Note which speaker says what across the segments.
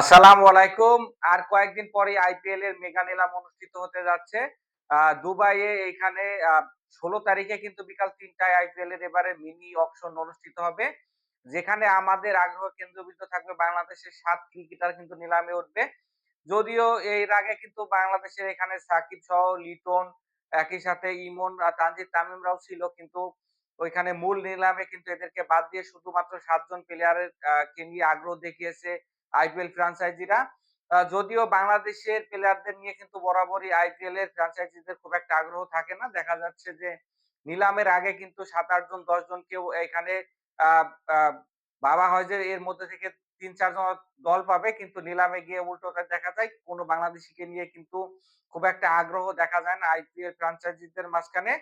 Speaker 1: আসসালামু আলাইকুম। আর কয়েকদিন পরে আইপিএল এর মেগা নিলাম অনুষ্ঠিত হতে যাচ্ছে। দুবাইয়ে এখানে ষোলো তারিখে কিন্তু বিকাল তিনটায় আইপিএল এর এবারে মিনি অকশন অনুষ্ঠিত হবে। যেখানে আমাদের আগ্রহ কেন্দ্রবিন্দু থাকবে বাংলাদেশের সাত ক্রিকেটার কিন্তু নিলামে উঠবে। যদিও এর আগে কিন্তু বাংলাদেশের এখানে সাকিব সহ লিটন, একই সাথে ইমন তানজিদ তামিমরাও ছিল। কিন্তু ওইখানে মূল নিলামে কিন্তু এদেরকে বাদ দিয়ে শুধুমাত্র সাতজন প্লেয়ারের কে নিয়ে আগ্রহ দেখিয়েছে আইপিএল ফ্রাঞ্চাইজিরা যদিও বাংলাদেশের প্লেয়ারদের নিয়ে কিন্তু বরাবরই আইপিএল এর ফ্রাঞ্চাইজিদের খুব একটা আগ্রহ থাকে না। দেখা যাচ্ছে যে নিলামের আগে কিন্তু সাত, আট জন, দশ জন কেউ এখানে ভাবা হয় যে এর মধ্যে থেকে তিন চারজন দল পাবে, কিন্তু নিলামে গিয়ে উল্টোটা দেখা যায়। কোনো বাংলাদেশিকে নিয়ে কিন্তু খুব একটা আগ্রহ দেখা যায় না আইপিএল ফ্রাঞ্চাইজিদের মাঝখানে।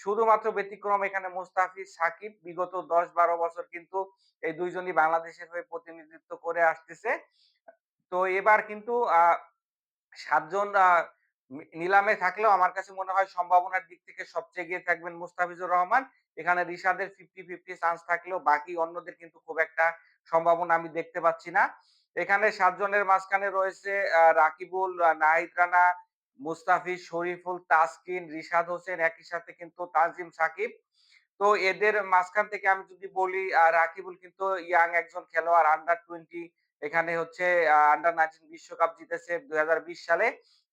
Speaker 1: শুধুমাত্র ব্যতিক্রম এখানে মুস্তাফিজ, সাকিব। বিগত দশ বারো বছর কিন্তু এই দুইজনই বাংলাদেশের হয়ে প্রতিনিধিত্ব করে আসতেছে। তো এবার কিন্তু সাতজন নিলামে থাকলেও আমার কাছে মনে হয় সম্ভাবনার দিক থেকে সবচেয়ে এগিয়ে থাকবেন মুস্তাফিজুর রহমান। এখানে রিশাদের ফিফটি ফিফটি চান্স থাকলেও বাকি অন্যদের কিন্তু খুব একটা সম্ভাবনা আমি দেখতে পাচ্ছি না। এখানে সাতজনের মাঝখানে রয়েছে রাকিবুল নাহিদ রানা মুস্তাফিজ, শরীফুল, তাসকিন, রিশাদ হোসেন একই সাথে কিন্তু তানজিম সাকিব। তো এদের মাঝখান থেকে আমি যদি বলি রাকিবুল কিন্তু ইয়াং একজন খেলোয়াড় আন্ডার টোয়েন্টি এখানে হচ্ছে আন্ডার নাইনটিন বিশ্বকাপ জিতেছে দু হাজার বিশ সালে।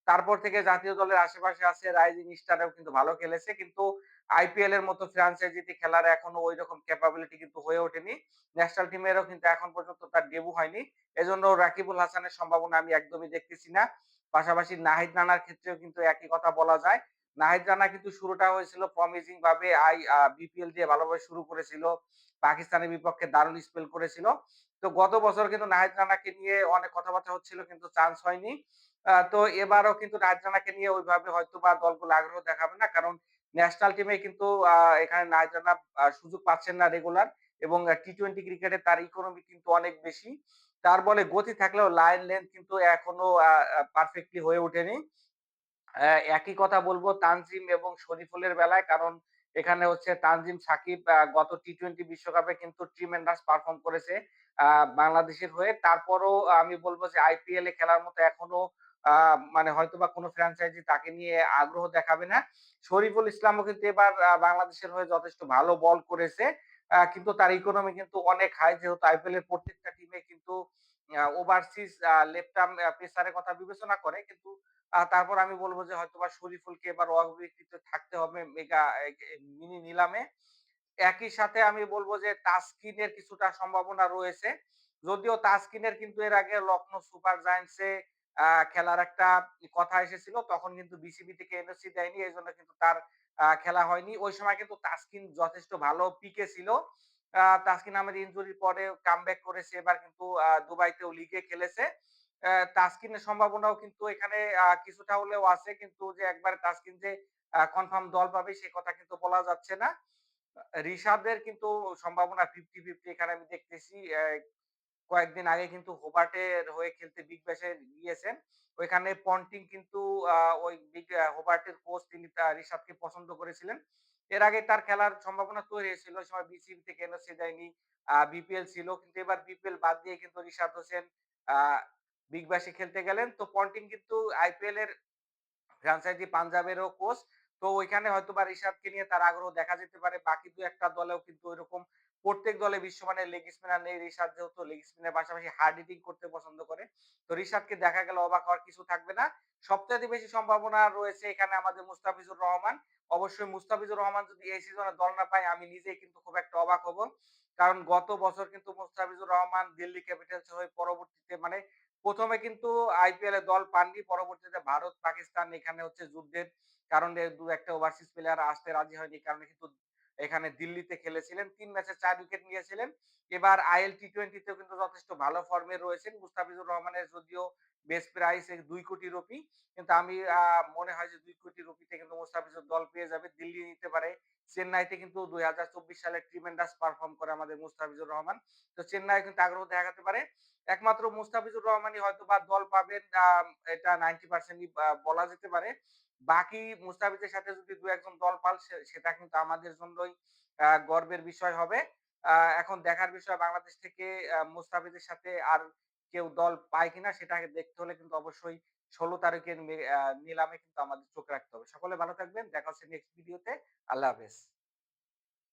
Speaker 1: তারপর থেকে জাতীয় দলের আশেপাশে আছে রাইজিং স্টারও কিন্তু ভালো খেলেছে, কিন্তু আইপিএল এর মতো ফ্রাঞ্চাইজিতে খেলার এখনও ওই রকম ক্যাপাবিলিটি কিন্তু হয়ে ওঠেনি ন্যাশনাল টিমেরও কিন্তু এখন পর্যন্ত তার ডেবু হয়নি। এজন্য রাকিবুল হাসানের সম্ভাবনা আমি একদমই দেখতেছি না। পাশাপাশি নাহিদ রানার ক্ষেত্রেও কিন্তু একই কথা বলা যায়। নাহিদ রানা কিন্তু শুরুটা হয়েছিল প্রমিজিং ভাবে আই বিপিএল দিয়ে ভালোভাবে শুরু করেছিল, পাকিস্তানের বিপক্ষে দারুণ স্পেল করেছিল। তো গত বছর কিন্তু নাহিদ রানাকে নিয়ে অনেক কথাবার্তা হচ্ছিল, কিন্তু চান্স হয়নি। তো এবারও কিন্তু নাহিদ রানাকে নিয়ে ওইভাবে হয়তো বা দলগুলো আগ্রহ দেখাবে না। কারণ ন্যাশনাল টিমে কিন্তু এখানে আহ, সুযোগ পাচ্ছেন না রেগুলার এবং টি টোয়েন্টি ক্রিকেটে তার ইকোনমি কিন্তু অনেক বেশি। তার বলে গতি থাকলেও লাইন লেন্থ কিন্তু এখনও পারফেক্টলি হয়ে ওঠেনি। একই কথা বলব তানজিম এবং শরীফুলের বেলায়। কারণ এখানে হচ্ছে তানজিম সাকিব গত টি টোয়েন্টি বিশ্বকাপে কিন্তু ট্রিমেন্ডাস পারফর্ম করেছে বাংলাদেশের হয়ে। তারপরও আমি বলব যে আইপিএল এ খেলার মতো এখনও মানে হয়তোবা কোনো ফ্র্যাঞ্চাইজি তাকে নিয়ে আগ্রহ দেখাবে না শরীফুল ইসলামও কিন্তু এবার বাংলাদেশের হয়ে যথেষ্ট ভালো বল করেছে কিন্তু তার ইকোনমি কিন্তু অনেক হাই যেহেতু আইপিএল এর প্রত্যেকটা টিমে কিন্তু ওভারসিজ লেফট আর্ম পেসারের কথা বিবেচনা করে কিন্তু তারপর আমি বলব যে হয়তোবা শরীফুলকে এবার অবিকৃত থাকতে হবে মেগা মিনি নিলামে। একই সাথে আমি বলব যে তাসকিনের কিছুটা সম্ভাবনা রয়েছে। যদিও তাসকিনের কিন্তু এর আগে লখনৌ সুপার জায়ান্টস খেলার একটা কথা এসেছিল। তখন কিন্তু বিসিবি থেকে এনওসি দেয়নি। এজন্য কিন্তু তার খেলা হয়নি। ওই সময় কিন্তু তাসকিন যথেষ্ট ভালো পিকে ছিল। তাসকিন আহমেদ ইনজুরির পরে কামব্যাক করেছে। এবার কিন্তু দুবাইতেও লিগে খেলেছে। তাসকিনের সম্ভাবনাও কিন্তু এখানে কিছুটা হলেও আছে। কিন্তু যে একবারে তাসকিন যে কনফার্ম দল পাবে, সে কথা কিন্তু বলা যাচ্ছে না। রিশাদের কিন্তু সম্ভাবনা 50-50 এখানে আমি দেখতেছি। কয়েকদিন আগে কিন্তু হোবার্টের হয়ে খেলতে বিগ ব্যাশে গিয়েছেন। ওইখানে পন্টিং কিন্তু ওই বিগ হোবার্টের কোচ তিনি রিশাদকে পছন্দ করেছিলেন। এর আগে তার খেলার সম্ভাবনা তৈরি হয়েছিল। ওই সময় বিসিবি থেকে এনওসি দেয়নি। আ বিপিএল ছিল। কিন্তু এবার বিপিএল বাদ দিয়ে কিন্তু রিশাদ হোসেন বিগ ব্যাশে খেলতে গেলেন। তো পন্টিং কিন্তু আইপিএল এর ফ্রাঞ্চাইজি পাঞ্জাবেরও কোচ। তো ওইখানে হয়তোবা রিশাদকে নিয়ে তার আগ্রহ দেখা যেতে পারে। বাকি দু একটা দলেও কিন্তু ঐরকম প্রত্যেক দলে বিশ্বমানের লেগ স্পিনার নেই। রিশাদ যেহেতু লেগ স্পিনের পাশাপাশি হার্ড হিটিং করতে পছন্দ করে। তো রিশাদকে দেখা গেলে অবাক হওয়ার কিছু থাকবে না। সবচাইতে বেশি সম্ভাবনা রয়েছে এখানে আমাদের মুস্তাফিজুর রহমান। অবশ্যই মুস্তাফিজুর রহমান যদি এই সিজনে দল না পায় আমি নিজেই কিন্তু খুব একটা অবাক হব। কারণ গত বছর কিন্তু মুস্তাফিজুর রহমান দিল্লি ক্যাপিটালস হয়ে পরবর্তীতে মানে ১ম এ কিন্তু আইপিএল এ দল পাননি। পরবর্তীতে ভারত, পাকিস্তান এখানে হচ্ছে যুদ্ধের কারণে ২-১ টা ওভারসিজ প্লেয়ার আসতে রাজি হয়নি। কারণে কিন্তু এখানে দিল্লিতে খেলেছিলেন। ৩ ম্যাচে ৪ উইকেট নিয়েছিলেন। এবার আইএল টি-টোয়েন্টি তেও কিন্তু যথেষ্ট ভালো ফর্মে রয়েছেন। মুস্তাফিজুর রহমানের যদিও বেস্ট প্রাইস ২ কোটি রুপি। কিন্তু আমি মনে হয় যে ২ কোটি রুপিতে কিন্তু মুস্তাফিজুর দল পেয়ে যাবে। দিল্লি নিতে পারে। চেন্নাইতে কিন্তু ২০২৪ সালে ট্রিমেন্ডাস পারফর্ম করে আমাদের মুস্তাফিজুর রহমান। তো চেন্নাই কিন্তু আগ্রহ দেখাতে পারে। একমাত্র মুস্তাফিজুর রহমানই হয়তো বা দল পাবেন এটা 90% ই আ, বলা যেতে পারে। বাকি মুস্তাফিজের সাথে যদি দু একজন দল পাল সেটা কিন্তু আমাদের জন্যই গর্বের বিষয় হবে। এখন দেখার বিষয় বাংলাদেশ থেকে মুস্তাফিজের সাথে আর কেউ দল পায় কিনা, সেটা দেখতে হলে কিন্তু অবশ্যই ১৬ তারিখের নিলামে কিন্তু আমাদের চোখ রাখতে হবে। সকলে ভালো থাকবেন। দেখা হচ্ছে নেক্সট ভিডিওতে। আল্লাহ হাফেজ।